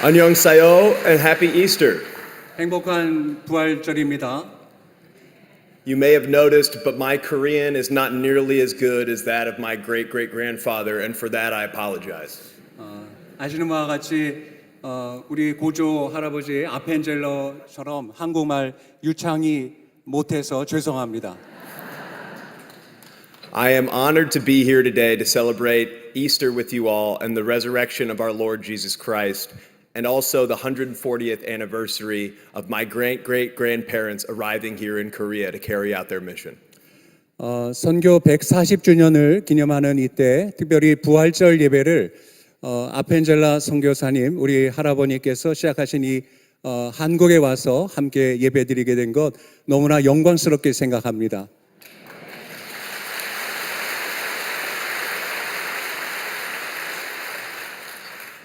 Annyeongsayo and happy Easter. 행복한 부활절입니다. You may have noticed, but my Korean is not nearly as good as that of my great great grandfather, and for that I apologize. 아시는 바와 같이 어, 우리 고조 할아버지 아펜젤러처럼 한국말 유창이 못해서 죄송합니다. I am honored to be here today to celebrate Easter with you all and the resurrection of our Lord Jesus Christ, and also the 140th anniversary of my great great grandparents arriving here in Korea to carry out their mission. 어, 선교 140주년을 기념하는 이때 특별히 부활절 예배를 어, 아펜젤라 선교사님 우리 할아버님께서 시작하신 이 어, 한국에 와서 함께 예배드리게 된 것 너무나 영광스럽게 생각합니다.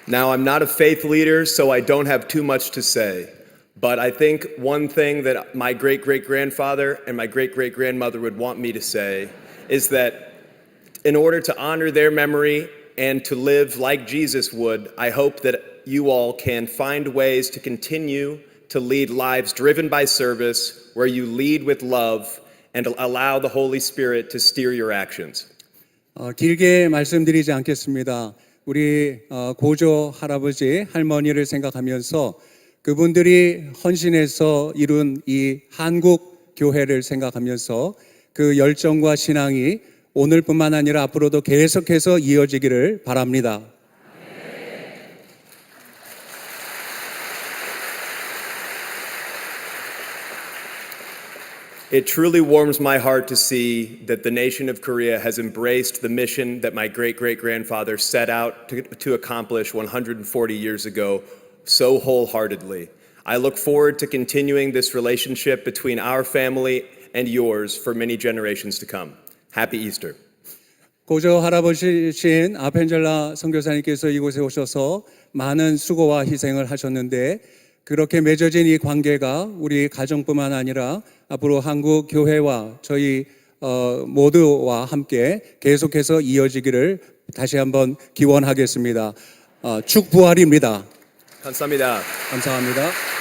Now, I'm not a faith leader, so I don't have too much to say. But I think one thing that my great great grandfather and my great great grandmother would want me to say is that in order to honor their memory and to live like Jesus would, I hope that you all can find ways to continue to lead lives driven by service, where you lead with love and allow the Holy Spirit to steer your actions. 어, 길게 말씀드리지 않겠습니다. 우리 어, 고조 할아버지 할머니를 생각하면서 그분들이 헌신해서 이룬 이 한국 교회를 생각하면서 그 열정과 신앙이 오늘뿐만 아니라 앞으로도 계속해서 이어지기를 바랍니다. It truly warms my heart to see that the nation of Korea has embraced the mission that my great great grandfather set out to, to accomplish 140 years ago so wholeheartedly. I look forward to continuing this relationship between our family and yours for many generations to come. Happy Easter. 고조 할아버지신 아펜젤라 선교사님께서 이곳에 오셔서 많은 수고와 희생을 하셨는데 그렇게 맺어진 이 관계가 우리 가정뿐만 아니라 앞으로 한국 교회와 저희 어, 모두와 함께 계속해서 이어지기를 다시 한번 기원하겠습니다. 어, 축 부활입니다. 감사합니다. 감사합니다.